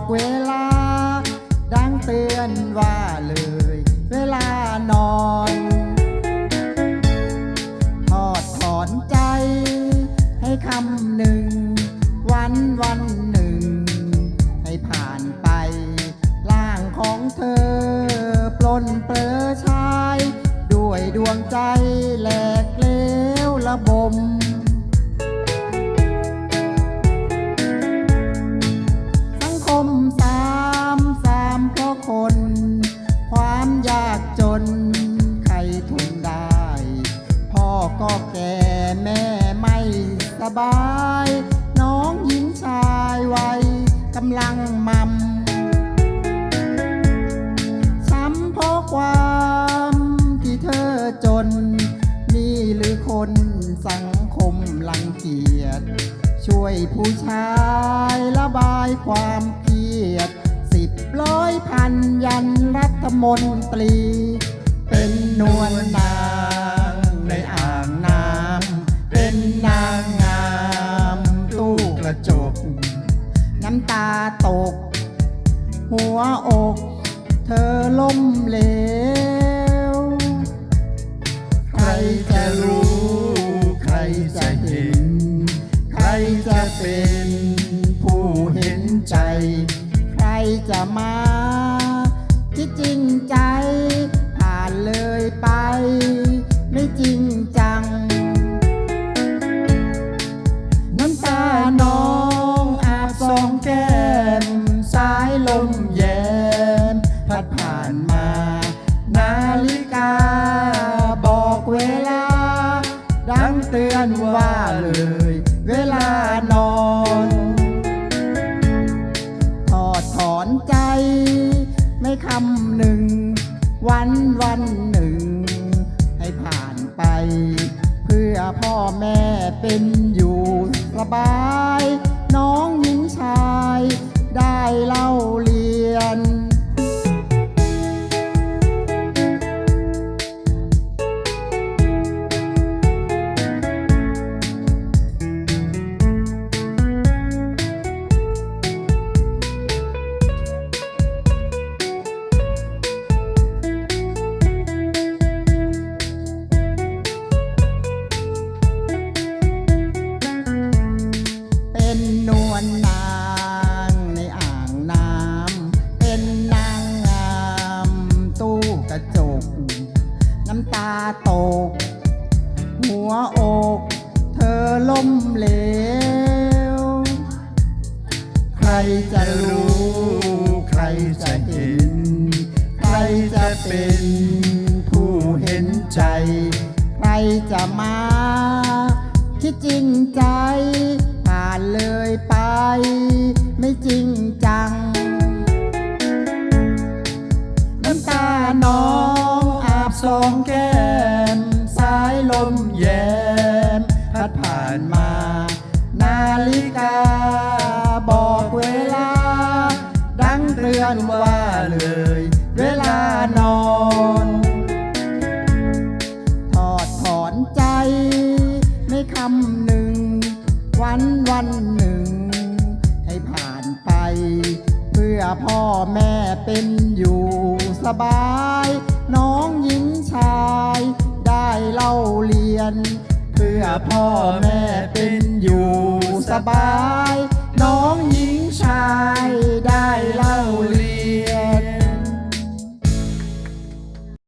อกเวลา ดังเตือนว่าเลย เวลานอนทอดถอนใจ ให้คำหนึ่ง วันวันหนึ่ง ให้ผ่านไป ร่างของเธอ ปลนเปลือชาย ด้วยดวงใจแหลกเลวระบม บาย น้องหญิงชายวัยกำลังมัมซ้ำเพราะความที่เธอจน นี่หรือคนสังคมลังเกียจช่วยผู้ชายระบายความเครียดสิบร้อยพันยันรัฐมนตรี เป็นนวลน น้ำตาตก หัวอก เธอล้มเหลว ใครจะรู้ ใครจะเห็น ใครจะเป็นผู้เห็นใจ ใครจะมาที่จริงใจ ผ่านเลยไป นว่าเลย เวลานอนถอดถอนใจ ไม่คำหนึ่ง วันวันหนึ่ง ให้ผ่านไป เพื่อพ่อแม่เป็นอยู่สบาย ตก หัวอกเธอล้มเหลว ใครจะรู้ ใครจะเห็น ใครจะเป็นผู้เห็นใจ ใครจะมาที่จริงใจผ่านเลยไป ไม่จริงจังน้ำตาน้องอาบสองแก้ วันวันหนึ่ง ให้ผ่านไป เพื่อพ่อแม่เป็นอยู่สบาย น้องหญิงชาย ได้เล่าเรียน เพื่อพ่อแม่เป็นอยู่สบาย